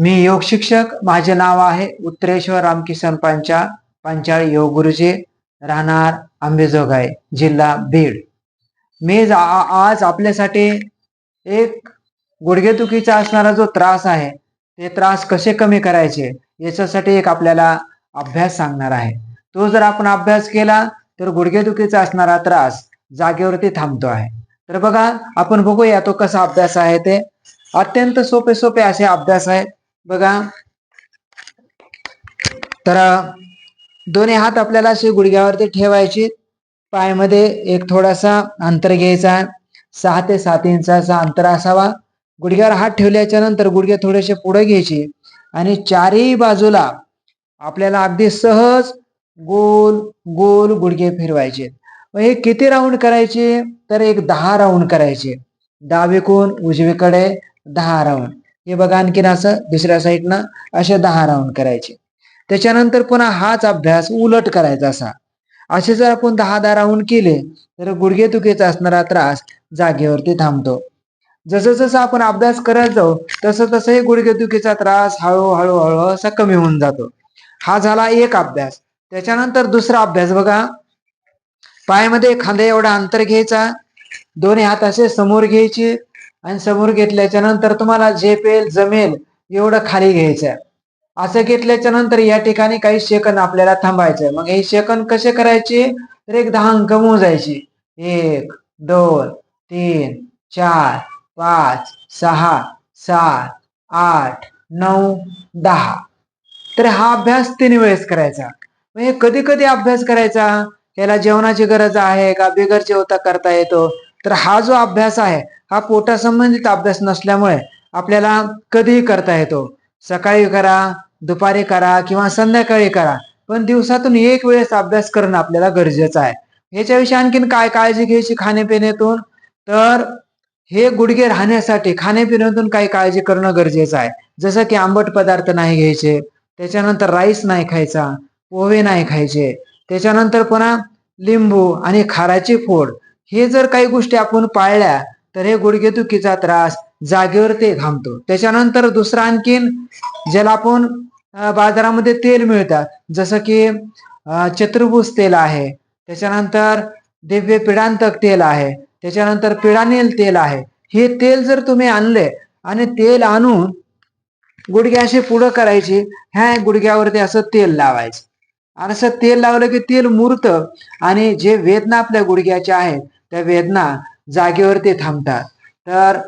मी योग शिक्षक माझे नाव आहे उत्तरेश्वर रामकिसन पंचा पांचाळ योग गुरुजी राहणार आंबेजोगाई जिल्हा बीड. मी जा- आज आपल्यासाठी एक गुडघेदुखीचा असणारा जो त्रास आहे ते त्रास कसे कमी करायचे याच्यासाठी एक आपल्याला अभ्यास सांगणार आहे. तो जर आपण अभ्यास केला तर गुडघेदुखीचा असणारा त्रास जागेवरती थांबतो आहे. तर बघा आपण बघूया तो कसा अभ्यास आहे ते. अत्यंत सोपे सोपे असे अभ्यास आहेत. बघा. तर दोन्ही हात आपल्याला असे गुडघ्यावरती ठेवायचे. पायामध्ये एक थोडासा अंतर घ्यायचा. सहा ते सात इंचाचा अंतर असावा. गुडघ्यावर हात ठेवल्याच्या नंतर गुडघे थोडेसे पुढे घ्यायचे. आणि चारही बाजूला आपल्याला अगदी सहज गोल गोल गुडघे फिरवायचे. मग हे किती राऊंड करायचे? तर एक दहा राऊंड करायचे. डावीकडून उजवीकडे दहा राऊंड हे बघा आणखीन असं दुसऱ्या साईडनं असे दहा राऊंड करायचे. त्याच्यानंतर पुन्हा हाच अभ्यास उलट करायचा असा. असे जर आपण दहा दहा राऊंड केले तर गुडघेदुखीचा असणारा त्रास जागेवरती थांबतो. जसं जसं आपण अभ्यास करत जाऊ तसं तसं हे गुडघेदुखीचा त्रास हळूहळू हळू असा कमी होऊन जातो. हा झाला एक अभ्यास. त्याच्यानंतर दुसरा अभ्यास बघा. पायामध्ये खांद्या एवढा अंतर घ्यायचा. दोन्ही हात असे समोर घ्यायचे. आणि समोर घेतल्याच्या नंतर तुम्हाला झेपेल जमेल एवढं खाली घ्यायचं असं घेतल्याच्या नंतर या ठिकाणी काही सेकंद आपल्याला थांबायचं मग हे सेकंद कसे करायचे? तर एक दहा अंक मोजायचे. एक दोन तीन चार पाच सहा सात आठ नऊ दहा. तर हा अभ्यास तीन वेळेस करायचा. म्हणजे कधी कधी अभ्यास करायचा? याला जेवणाची गरज आहे का? बिगर जेवता करता येतो? तर हा जो अभ्यास आहे हा पोटासंबंधित अभ्यास नसल्यामुळे आपल्याला कधीही करता येतो. सकाळी करा दुपारी करा किंवा संध्याकाळी करा पण दिवसातून एक वेळेस अभ्यास करणं आपल्याला गरजेचं आहे. ह्याच्याविषयी आणखीन काय काळजी घ्यायची खाण्यापिण्यातून? तर हे गुडघे राहण्यासाठी खाण्यापिण्यातून काही काळजी करणं गरजेचं आहे. जसं की आंबट पदार्थ नाही घ्यायचे त्याच्यानंतर राईस नाही खायचा पोहे नाही खायचे त्याच्यानंतर पुन्हा लिंबू आणि खाराची फोड. हे जर काही गोष्टी आपण पाळल्या तर हे गुडघेदुखीचा त्रास जागेवर ते थांबतो त्याच्यानंतर दुसरं आणखीन ज्याला आपण बाजारामध्ये तेल मिळतात जसं की चतुर्भुज तेल आहे. त्याच्यानंतर दिव्य पिढांतक तेल आहे. त्याच्यानंतर पिडानेल तेल आहे. हे तेल जर तुम्ही आणले आणि तेल आणून गुडघ्याशी असे पुढं करायचे ह्या गुडघ्यावरती असं तेल लावायचं. आणि असं तेल लावलं की तेल मुरतं आणि जे वेदना आपल्या गुडघ्याच्या आहेत त्या वेदना जागेवरती थांबतात. तर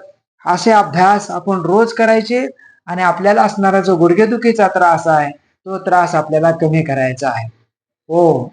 असे अभ्यास आपण रोज करायचे आणि आपल्याला असणारा जो गुडघेदुखीचा त्रास आहे तो त्रास आपल्याला कमी करायचा आहे. हो.